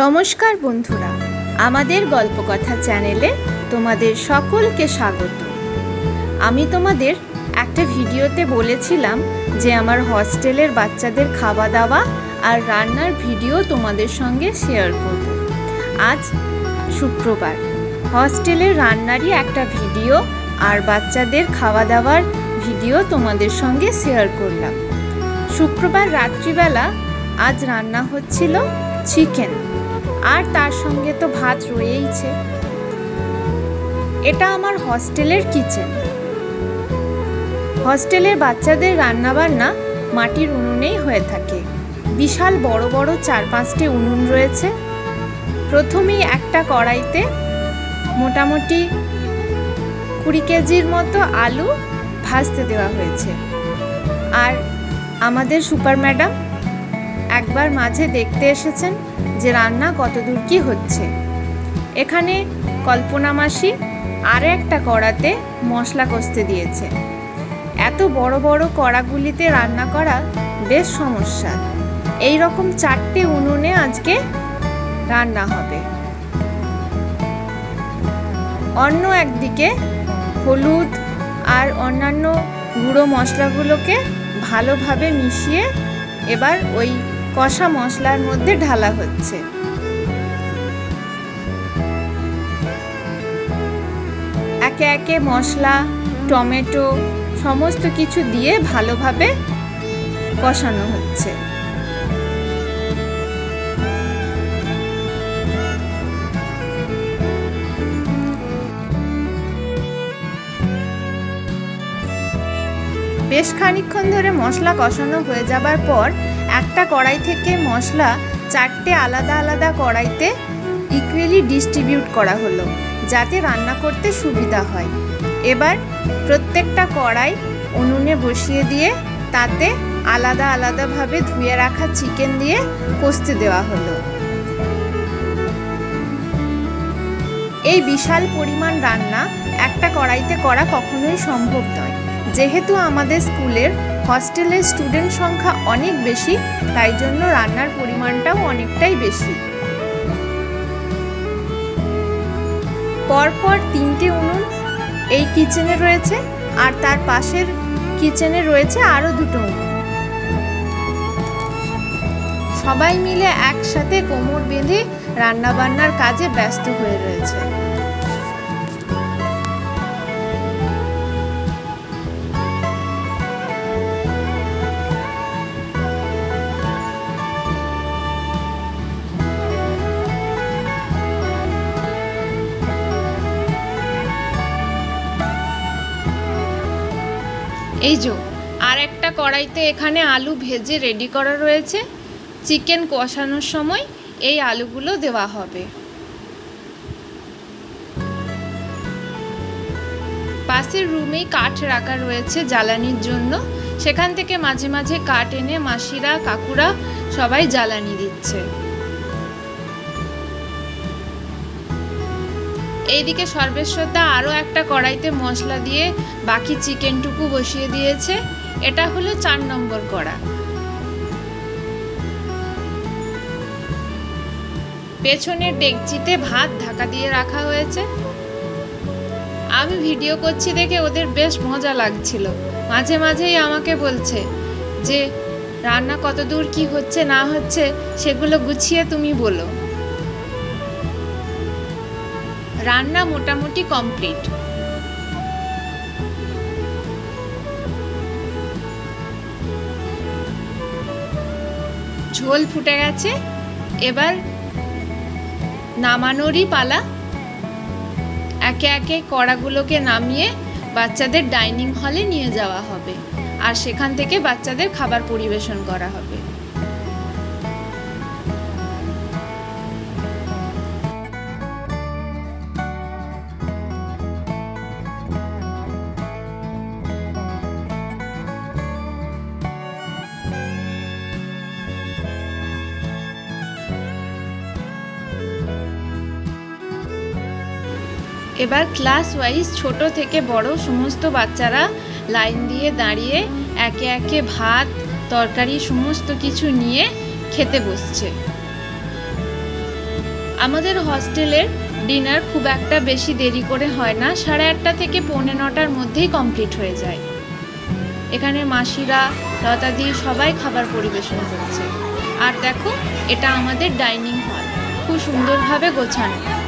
নমস্কার বন্ধুরা, আমাদের গল্পকথা চ্যানেলে তোমাদের সকলকে স্বাগত। আমি তোমাদের একটা ভিডিওতে বলেছিলাম যে আমার হস্টেলের বাচ্চাদের খাওয়া দাওয়া আর রান্নার ভিডিও তোমাদের সঙ্গে শেয়ার করব। আজ শুক্রবার হস্টেলের রান্নারই একটা ভিডিও আর বাচ্চাদের খাওয়া দাওয়ার ভিডিও তোমাদের সঙ্গে শেয়ার করলাম। শুক্রবার রাত্রিবেলা আজ রান্না হচ্ছিল চিকেন। আর তার সঙ্গে তো ভাত রয়েইছে। এটা আমার হস্টেলের কিচেন। হস্টেলের বাচ্চাদের রান্নাবান্না মাটির উনুনেই হয়ে থাকে। বিশাল বড় বড় চার পাঁচটি উনুন রয়েছে। প্রথমেই একটা কড়াইতে মোটামুটি কুড়ি কেজির মতো আলু ভাজতে দেওয়া হয়েছে। আর আমাদের সুপার ম্যাডাম একবার মাঝে দেখতে এসেছেন। যে রান্না কতদূর কি হচ্ছে। এখানে কল্পনা মাসি আর একটা কড়াতে মশলা কষতে দিয়েছে। এত বড় বড় কড়াগুলিতে রান্না করা বেশ সমস্যা। এই রকম চারটে উনুনে আজকে রান্না হবে। অন্য একদিকে হলুদ আর অন্যান্য গুঁড়ো মশলাগুলোকে ভালোভাবে মিশিয়ে এবার ওই কষা মশলার মধ্যে ঢালা হচ্ছে। একে একে মশলা, টমেটো, সমস্ত কিছু দিয়ে ভালোভাবে কষানো হচ্ছে। বেশ খানিকক্ষণ ধরে মশলা কষানো হয়ে যাবার পর একটা কড়াই থেকে মশলা চারটে আলাদা আলাদা কড়াইতে ইকুয়ালি ডিস্ট্রিবিউট করা হলো, যাতে রান্না করতে সুবিধা হয়। এবার প্রত্যেকটা কড়াই উনুনে বসিয়ে দিয়ে তাতে আলাদা আলাদাভাবে ধুয়ে রাখা চিকেন দিয়ে কষতে দেওয়া হলো। এই বিশাল পরিমাণ রান্না একটা কড়াইতে করা কখনোই সম্ভব নয়। যেহেতু আমাদের স্কুলের হস্টেলের স্টুডেন্ট সংখ্যা অনেক বেশি, তাই জন্য রান্নার পরিমাণটাও অনেকটাই বেশি। পরপর তিনটে উনুন এই কিচেনে রয়েছে, আর তার পাশের কিচেনে রয়েছে আরও দুটো উনুন। সবাই মিলে একসাথে কোমর বেঁধে রান্নাবান্নার কাজে ব্যস্ত হয়ে রয়েছে। এই যো, আর একটা কড়াইতে এখানে আলু ভেজে রেডি করা রয়েছে। চিকেন কষানোর সময় এই আলুগুলো দেওয়া হবে। পাশের রুমেই কাঠ রাখা রয়েছে জ্বালানির জন্য। সেখান থেকে মাঝে মাঝে কাঠ এনে মাসিরা, কাকুরা সবাই জ্বালানি দিচ্ছে। এইদিকে সর্বেশ্বরদা আরও একটা কড়াইতে মশলা দিয়ে বাকি চিকেনটুকু বসিয়ে দিয়েছে। এটা হলো চার নম্বর কড়া। পেছনের ডেকচিতে ভাত ঢাকা দিয়ে রাখা হয়েছে। আমি ভিডিও করছি দেখে ওদের বেশ মজা লাগছিল। মাঝে মাঝেই আমাকে বলছে যে, রান্না কত দূর কি হচ্ছে না হচ্ছে সেগুলো গুছিয়ে তুমি বলো। রান্না মোটামুটি কমপ্লিট। ঝোল ফুটে গেছে, এবার নামানোরই পালা। একে একে কড়াগুলোকে নামিয়ে বাচ্চাদের ডাইনিং হলে নিয়ে যাওয়া হবে, আর সেখান থেকে বাচ্চাদের খাবার পরিবেশন করা হবে। এবার ক্লাস ওয়াইজ ছোট থেকে বড় সমস্ত বাচ্চারা লাইন দিয়ে দাঁড়িয়ে একে একে ভাত, তরকারি, সমস্ত কিছু নিয়ে খেতে বসছে। আমাদের হস্টেলের ডিনার খুব একটা বেশি দেরি করে হয় না, সাড়ে আটটা থেকে পৌনে নটার মধ্যেই কমপ্লিট হয়ে যায়। এখানে মাসিরা, লতাদি সবাই খাবার পরিবেশন করছে। আর দেখো, এটা আমাদের ডাইনিং হল খুব সুন্দরভাবে গোছানো।